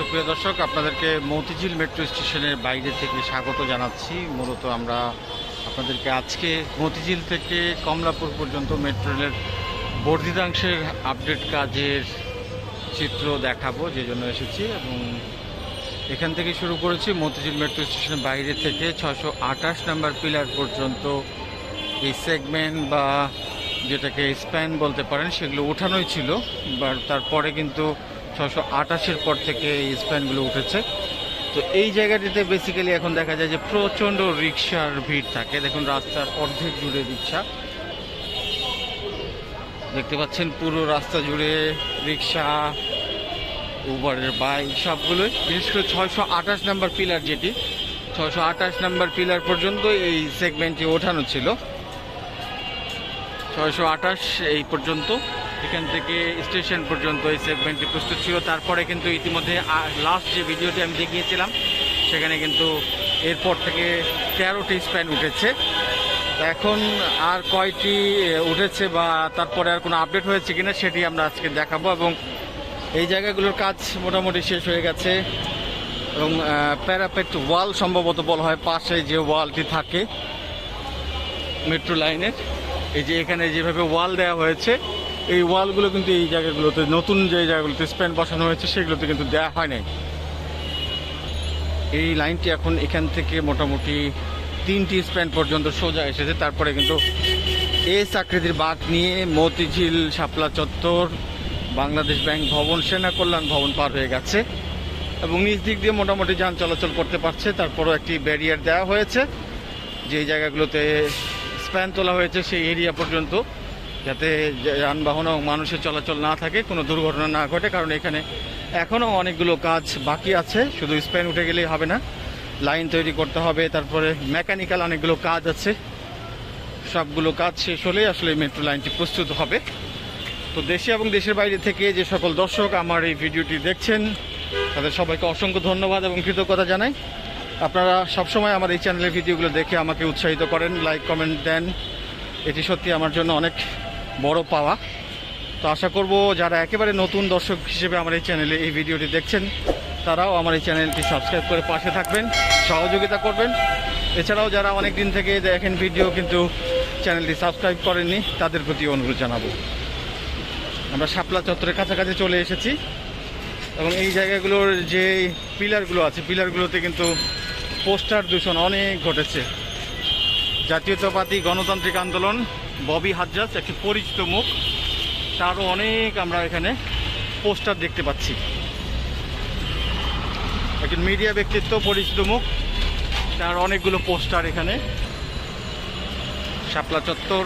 সুপ্রিয় দর্শক, আপনাদেরকে মতিঝিল মেট্রো স্টেশনের বাইরে থেকে স্বাগত জানাচ্ছি। মূলত আমরা আপনাদেরকে আজকে মতিঝিল থেকে কমলাপুর পর্যন্ত মেট্রো রেলের বর্ধিতাংশের আপডেট কাজের চিত্র দেখাবো, যে জন্য এসেছি। এবং এখান থেকে শুরু করেছি মতিঝিল মেট্রো স্টেশনের বাইরে থেকে ছশো আঠাশ নাম্বার পিলার পর্যন্ত এই সেগমেন্ট বা যেটাকে স্প্যান বলতে পারেন, সেগুলো ওঠানোই ছিল। বাট তারপরে কিন্তু ছশো আঠাশের পর থেকে এই স্প্যানগুলো উঠেছে। তো এই জায়গাটিতে বেসিক্যালি এখন দেখা যায় যে প্রচণ্ড রিক্সার ভিড় থাকে। দেখুন, রাস্তার অর্ধেক জুড়ে রিক্সা দেখতে পাচ্ছেন, পুরো রাস্তা জুড়ে রিক্সা উবারের বাইক সবগুলোই। বিশেষ করে ছয়শো আঠাশ নাম্বার পিলার যেটি, ছয়শো আঠাশ নাম্বার পিলার পর্যন্ত এই সেগমেন্টটি ওঠানো ছিল। ছয়শো আঠাশ এই পর্যন্ত। এখান থেকে স্টেশন পর্যন্ত এই সেগমেন্টটি প্রস্তুত ছিল। তারপরে কিন্তু ইতিমধ্যে লাস্ট যে ভিডিওটি আমি দেখিয়েছিলাম, সেখানে কিন্তু এরপর থেকে তেরোটি স্প্যান উঠেছে। এখন আর কয়টি উঠেছে বা তারপরে আর কোনো আপডেট হয়েছে কিনা সেটি আমরা আজকে দেখাবো এবং এই জায়গাগুলোর কাজ মোটামুটি শেষ হয়ে গেছে এবং প্যারাপেট ওয়াল সম্ভবত বলা হয়, পাশে যে ওয়ালটি থাকে মেট্রো লাইনের এই যে এখানে যেভাবে ওয়াল দেওয়া হয়েছে এই ওয়ালগুলো কিন্তু এই জায়গাগুলোতে, নতুন যে জায়গাগুলোতে স্প্যান বসানো হয়েছে, সেগুলোতে কিন্তু দেওয়া হয় নাই। এই লাইনটি এখন এখান থেকে মোটামুটি তিনটি স্প্যান পর্যন্ত সোজা এসেছে। তারপরে কিন্তু এস আকৃতির বাঁক নিয়ে মতিঝিল, শাপলা চত্বর, বাংলাদেশ ব্যাংক ভবন, সেনা কল্যাণ ভবন পার হয়ে গেছে এবং নিচ দিক দিয়ে মোটামুটি যান চলাচল করতে পারছে। তারপরও একটি ব্যারিয়ার দেওয়া হয়েছে। যে জায়গাগুলোতে স্প্যান তোলা হয়েছে, সেই এরিয়া পর্যন্ত যাতে যানবাহন এবং মানুষের চলাচল না থাকে, কোনো দুর্ঘটনা না ঘটে, কারণ এখানে এখনও অনেকগুলো কাজ বাকি আছে। শুধু স্প্যান উঠে গেলেই হবে না, লাইন তৈরি করতে হবে, তারপরে মেকানিক্যাল অনেকগুলো কাজ আছে। সবগুলো কাজ শেষ হলেই আসলে মেট্রো লাইনটি প্রস্তুত হবে। তো দেশে এবং দেশের বাইরে থেকে যে সকল দর্শক আমার এই ভিডিওটি দেখছেন, তাদের সবাইকে অসংখ্য ধন্যবাদ এবং কৃতজ্ঞতা জানাই। আপনারা সবসময় আমার এই চ্যানেলের ভিডিওগুলো দেখে আমাকে উৎসাহিত করেন, লাইক, কমেন্ট দেন। এটি সত্যি আমার জন্য অনেক বড় পাওয়া। তো আশা করব যারা একেবারে নতুন দর্শক হিসেবে আমার এই চ্যানেলে এই ভিডিওটি দেখছেন, তারাও আমার এই চ্যানেলটি সাবস্ক্রাইব করে পাশে থাকবেন, সহযোগিতা করবেন। এছাড়াও যারা অনেক দিন থেকে দেখেন ভিডিও কিন্তু চ্যানেলটি সাবস্ক্রাইব করেননি, তাদের প্রতি অনুরোধ জানাব। আমরা শাপলা চত্বরের কাছাকাছি চলে এসেছি এবং এই জায়গাগুলোর যে পিলারগুলো আছে, পিলারগুলোতে কিন্তু পোস্টার দূষণ অনেক ঘটেছে। জাতীয়তাবাদী গণতান্ত্রিক আন্দোলন ববি হাজ্জাজ একটি পরিচিত মুখ। তারও অনেক আমরা এখানে পোস্টার দেখতে পাচ্ছি। একজন মিডিয়া ব্যক্তিত্ব পরিচিত মুখ। তার অনেকগুলো পোস্টার এখানে। শাপলা চত্বর।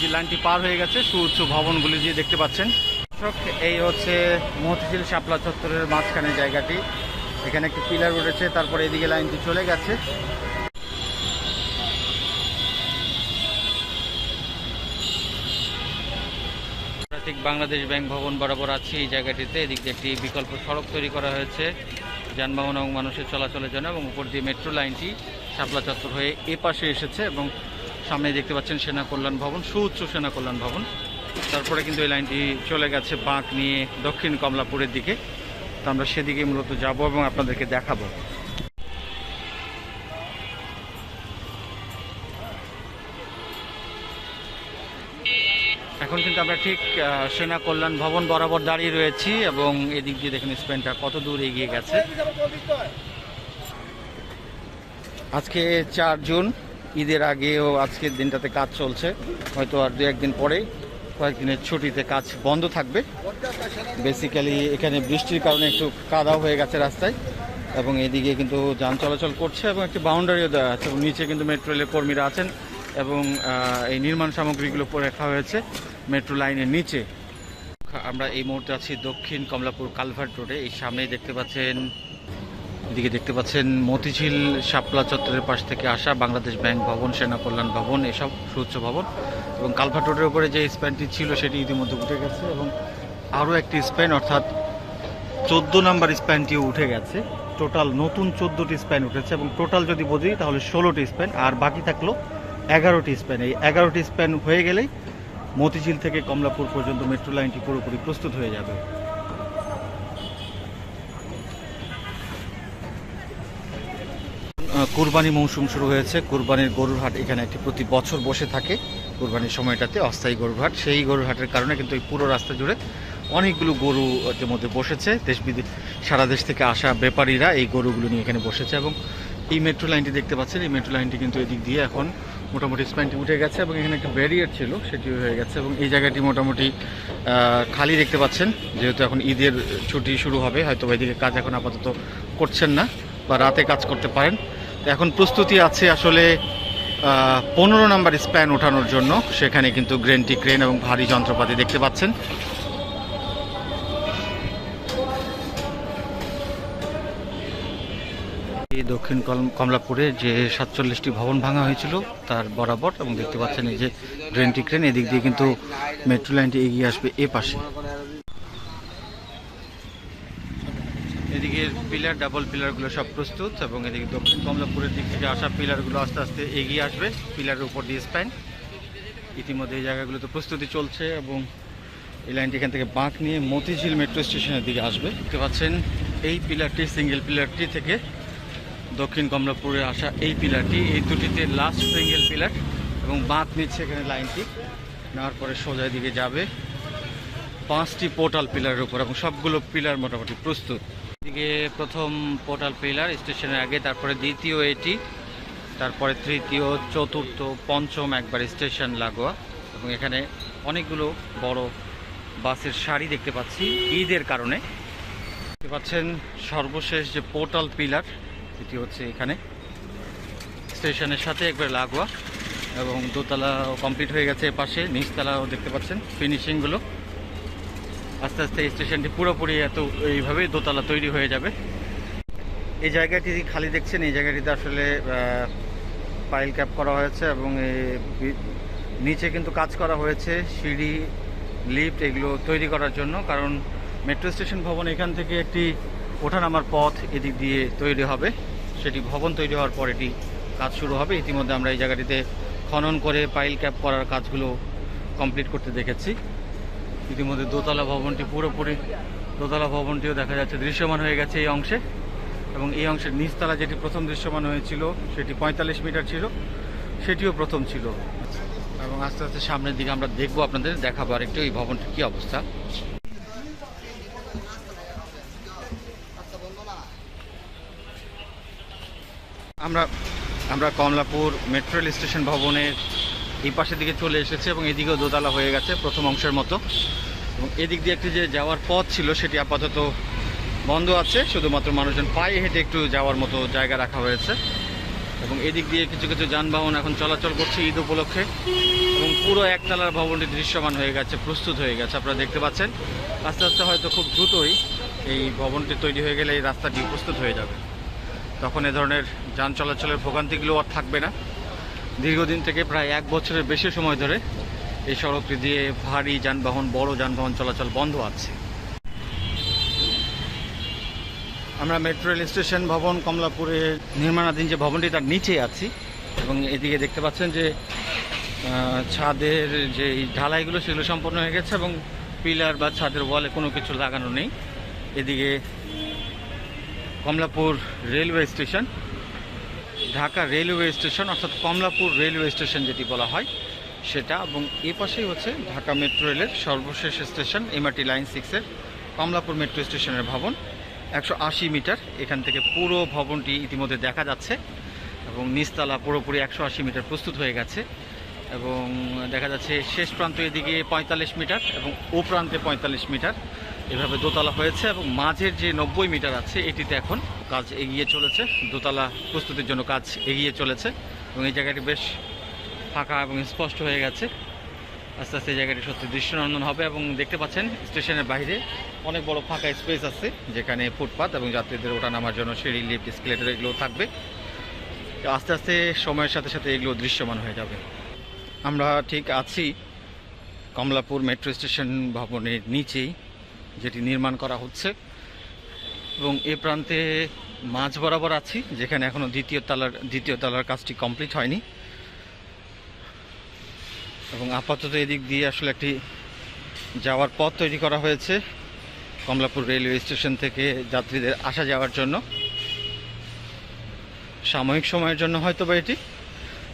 যে লাইনটি পার হয়ে গেছে। সু সুউচ্চ ভবনগুলি দিয়ে দেখতে পাচ্ছেন। দর্শক, এই হচ্ছে মতিঝিল শাপলা চত্বরের মাঝখানে জায়গাটি। এখানে একটি পিলার উঠেছে তারপরে এদিকে লাইনটি চলে গেছে। ঠিক বাংলাদেশ ব্যাংক ভবন বরাবর আছি এই জায়গাটিতে। এদিক দিয়ে একটি বিকল্প সড়ক তৈরি করা হয়েছে। যানবাহন এবং মানুষের চলাচলের জন্য এবং উপর দিয়ে মেট্রো লাইনটি শাপলা চত্বর হয়ে এ পাশে এসেছে এবং সামনে দেখতে পাচ্ছেন সেনা কল্যাণ ভবন, সুউচ্চ সেনা কল্যাণ ভবন। তারপরে কিন্তু এই লাইনটি চলে গেছে বাঁক নিয়ে দক্ষিণ কমলাপুরের দিকে। তো আমরা সেদিকে মূলত যাব এবং আপনাদেরকে দেখাবো। এখন কিন্তু আমরা ঠিক সেনা কল্যাণ ভবন বরাবর দাঁড়িয়ে রয়েছি এবং এদিক দিয়ে দেখুন স্পেনটা কত দূর এগিয়ে গেছে। আজকে চার জুন, ঈদের আগেও আজকের দিনটাতে কাজ চলছে। হয়তো আর দু একদিন পরেই কয়েকদিনের ছুটিতে কাজ বন্ধ থাকবে। বেসিক্যালি এখানে বৃষ্টির কারণে একটু কাদাও হয়ে গেছে রাস্তায় এবং এদিকে কিন্তু যান চলাচল করছে এবং একটি বাউন্ডারিও দেওয়া আছে নিচে কিন্তু মেট্রো রেলের কর্মীরা আছেন এবং এই নির্মাণ সামগ্রীগুলো পরে রাখা হয়েছে। মেট্রো লাইনের নিচে। আমরা এই মুহূর্তে আছি দক্ষিণ কমলাপুর কালভার্ট রোডে। এই সামনেই দেখতে পাচ্ছেন, এদিকে দেখতে পাচ্ছেন মতিঝিল শাপলা চত্বরের পাশ থেকে আসা বাংলাদেশ ব্যাংক ভবন, সেনা কল্যাণ ভবন, এসব সুউচ্চ ভবন। এবং কালভার্ট রোডের উপরে যে স্প্যানটি ছিল, সেটি ইতিমধ্যে উঠে গেছে এবং আরও একটি স্প্যান, অর্থাৎ চোদ্দ নাম্বার স্প্যানটিও উঠে গেছে। টোটাল নতুন চোদ্দোটি স্প্যান উঠেছে এবং টোটাল যদি বুঝি, তাহলে ষোলোটি স্প্যান, আর বাকি থাকল এগারোটি স্প্যান। এই এগারোটি স্প্যান হয়ে গেলেই মতিঝিল থেকে কমলাপুর পর্যন্ত মেট্রো লাইনটি পুরোপুরি প্রস্তুত হয়ে যাবে। কুরবানি মৌসুম শুরু হয়েছে। কুরবানির গরুর হাট এখানে একটি প্রতি বছর বসে থাকে। কুরবানির সময়টাতে অস্থায়ী গরুর হাট সেই গরুর হাটের কারণে কিন্তু এই পুরো রাস্তা জুড়ে অনেকগুলো গরু মধ্যে বসেছে। দেশ বিদেশ সারা দেশ থেকে আসা ব্যাপারীরা এই গরুগুলো নিয়ে এখানে বসেছে এবং এই মেট্রো লাইনটি দেখতে পাচ্ছেন। এই মেট্রো লাইনটি কিন্তু এদিক দিয়ে এখন মোটামুটি স্প্যানটি উঠে গেছে এবং এখানে একটা ব্যারিয়ার ছিল, সেটি হয়ে গেছে এবং এই জায়গাটি মোটামুটি খালি দেখতে পাচ্ছেন। যেহেতু এখন ঈদের ছুটি শুরু হবে হয়তো এদিকে কাজ এখন আপাতত করছেন না বা রাতে কাজ করতে পারেন। এখন প্রস্তুতি আছে আসলে পনেরো নাম্বার স্প্যান ওঠানোর জন্য। সেখানে কিন্তু গ্রেনটি ক্রেন এবং ভারী যন্ত্রপাতি দেখতে পাচ্ছেন। এই দক্ষিণ কমলাপুরে যে সাতচল্লিশটি ভবন ভাঙা হয়েছিল, তার বরাবর এবং দেখতে পাচ্ছেন এই যে গ্রেনটি ক্রেন, এদিক দিয়ে কিন্তু মেট্রো লাইনটি এগিয়ে আসবে এ পাশে। এদিকে পিলার, ডাবল পিলারগুলো সব প্রস্তুত এবং এদিকে দক্ষিণ কমলাপুরের দিক থেকে আসা পিলারগুলো আস্তে আস্তে এগিয়ে আসবে, পিলারের উপর দিয়ে স্প্যান। ইতিমধ্যে এই জায়গাগুলোতে প্রস্তুতি চলছে এবং এই লাইনটি এখান থেকে বাঁক নিয়ে মতিঝিল মেট্রো স্টেশনের দিকে আসবে। দেখতে পাচ্ছেন এই পিলারটি, সিঙ্গেল পিলারটি থেকে দক্ষিণ কমলাপুরে আসা এই পিলারটি। এই দুটিতে লাস্ট সিঙ্গেল পিলার এবং বাঁধ নিচ্ছে এখানে লাইনটি। নেওয়ার পরে সোজা দিকে যাবে। পাঁচটি পোর্টাল পিলারের উপর এবং সবগুলো পিলার মোটামুটি প্রস্তুত। এদিকে প্রথম পোর্টাল পিলার স্টেশনের আগে, তারপরে দ্বিতীয় এটি, তারপরে তৃতীয়, চতুর্থ, পঞ্চম একবার স্টেশন লাগোয়া। এবং এখানে অনেকগুলো বড় বাসের সারি দেখতে পাচ্ছি ঈদের কারণে। দেখতে পাচ্ছেন সর্বশেষ যে পোর্টাল পিলার এটি হচ্ছে এখানে। স্টেশনের সাথে একবার লাগোয়া এবং দোতলা কমপ্লিট হয়ে গেছে পাশে নিচতলাও দেখতে পাচ্ছেন ফিনিশিংগুলো আস্তে আস্তে স্টেশনটি পুরোপুরি এত এইভাবে দোতলা তৈরি হয়ে যাবে। এই জায়গাটি খালি দেখছেন, এই জায়গাটিতে আসলে পাইল ক্যাপ করা হয়েছে এবং নিচে কিন্তু কাজ করা হয়েছে, সিঁড়ি লিফট এগুলো তৈরি করার জন্য। কারণ মেট্রো স্টেশন ভবন এখান থেকে একটি ওঠানামার পথ এদিক দিয়ে তৈরি হবে। সেটি ভবন তৈরি হওয়ার পর এটি কাজ শুরু হবে। ইতিমধ্যে আমরা এই জায়গাটিতে খনন করে পাইল ক্যাপ করার কাজগুলো কমপ্লিট করতে দেখেছি। ইতিমধ্যে দোতলা ভবনটি পুরোপুরি, দোতলা ভবনটিও দেখা যাচ্ছে দৃশ্যমান হয়ে গেছে এই অংশে এবং এই অংশের নিচতলা যেটি প্রথম দৃশ্যমান হয়েছিল, সেটি পঁয়তাল্লিশ মিটার ছিল, সেটিও প্রথম ছিল। এবং আস্তে আস্তে সামনের দিকে আমরা দেখব, আপনাদের দেখাবো আর একটু এই ভবনটির কী অবস্থা। আমরা আমরা কমলাপুর মেট্রো রেল স্টেশন ভবনের এই পাশের দিকে চলে এসেছে এবং এদিকেও দোতলা হয়ে গেছে প্রথম অংশের মতো। এবং এদিক দিয়ে একটি যে যাওয়ার পথ ছিল সেটি আপাতত বন্ধ আছে। শুধুমাত্র মানুষজন পায়ে হেঁটে একটু যাওয়ার মতো জায়গা রাখা হয়েছে। এবং এদিক দিয়ে কিছু কিছু যানবাহন এখন চলাচল করছে ঈদ উপলক্ষে। এবং পুরো একতলার ভবনটি দৃশ্যমান হয়ে গেছে, প্রস্তুত হয়ে গেছে। আপনারা দেখতে পাচ্ছেন। আস্তে আস্তে হয়তো খুব দ্রুতই এই ভবনটি তৈরি হয়ে গেলে এই রাস্তাটি প্রস্তুত হয়ে যাবে। তখন এ ধরনের যান চলাচলের ভোগান্তিগুলো আর থাকবে না। দীর্ঘদিন থেকে প্রায় এক বছরের বেশি সময় ধরে এই সড়কটি দিয়ে ভারী যানবাহন, বড় যানবাহন চলাচল বন্ধ আছে। আমরা মেট্রো রেল স্টেশন ভবন, কমলাপুরে নির্মাণাধীন যে ভবনটি, তার নিচে আছি এবং এদিকে দেখতে পাচ্ছেন যে ছাদের যে ঢালাইগুলো, সেগুলো সম্পন্ন হয়ে গেছে এবং পিলার বা ছাদের ওয়ালে কোনো কিছু লাগানো নেই। এদিকে Kamalapur railway station, Dhaka railway station, অর্থাৎ কমলাপুর রেলওয়ে স্টেশন যেটি বলা হয় সেটা, এবং এ পাশেই হচ্ছে ঢাকা মেট্রো রেলের সর্বশেষ স্টেশন এমআরটি লাইন সিক্সের কমলাপুর মেট্রো স্টেশনের ভবন, একশো আশি মিটার। এখান থেকে পুরো ভবনটি ইতিমধ্যে দেখা যাচ্ছে, এবং নিচতলা পুরোপুরি একশো আশি মিটার প্রস্তুত হয়ে গেছে, এবং দেখা যাচ্ছে শেষ প্রান্ত এদিকে পঁয়তাল্লিশ মিটার, এবং ও প্রান্তে পঁয়তাল্লিশ মিটার। এভাবে দোতলা হয়েছে এবং মাঝের যে নব্বই মিটার আছে, এটিতে এখন কাজ এগিয়ে চলেছে। দোতলা প্রস্তুতির জন্য কাজ এগিয়ে চলেছে এবং এই জায়গাটি বেশ ফাঁকা এবং স্পষ্ট হয়ে গেছে। আস্তে আস্তে এই জায়গাটি সত্যি দৃশ্যনন্দন হবে এবং দেখতে পাচ্ছেন, স্টেশনের বাইরে অনেক বড় ফাঁকা স্পেস আছে, যেখানে ফুটপাত এবং যাত্রীদের ওঠা নামার জন্য সিঁড়ি, লিফট, স্কেলেটার এগুলো থাকবে। আস্তে আস্তে সময়ের সাথে সাথে এগুলো দৃশ্যমান হয়ে যাবে। আমরা ঠিক আছি কমলাপুর মেট্রো স্টেশন ভবনের নিচেই। যেটি নির্মাণ করা হচ্ছে। এবং এ প্রান্তে মাঝ বরাবর আছি, যেখানে এখনও দ্বিতীয় তলার দ্বিতীয় তলার কাজটি কমপ্লিট হয়নি। এবং আপাতত এদিক দিয়ে আসলে একটি যাওয়ার পথ তৈরি করা হয়েছে, কমলাপুর রেলওয়ে স্টেশন থেকে যাত্রীদের আসা যাওয়ার জন্য। সাময়িক সময়ের জন্য হয়তো বা এটি,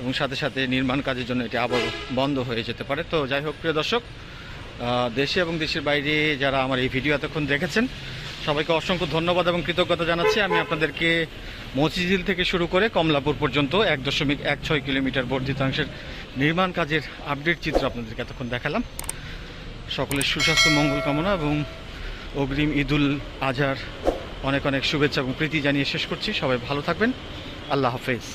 এবং সাথে সাথে নির্মাণ কাজের জন্য এটি আবার বন্ধ হয়ে যেতে পারে। তো যাই হোক, প্রিয় দর্শক দেশে এবং দেশের বাইরে যারা আমার এই ভিডিও এতক্ষণ দেখেছেন, সবাইকে অসংখ্য ধন্যবাদ এবং কৃতজ্ঞতা জানাচ্ছি। আমি আপনাদেরকে মতিঝিল থেকে শুরু করে কমলাপুর পর্যন্ত এক দশমিক এক ছয় কিলোমিটার বর্ধিতাংশের নির্মাণ কাজের আপডেট চিত্র আপনাদেরকে এতক্ষণ দেখালাম। সকলের সুস্বাস্থ্য, মঙ্গল কামনা এবং অগ্রিম ঈদুল আজহার অনেক অনেক শুভেচ্ছা এবং প্রীতি জানিয়ে শেষ করছি। সবাই ভালো থাকবেন। আল্লাহ হাফেজ।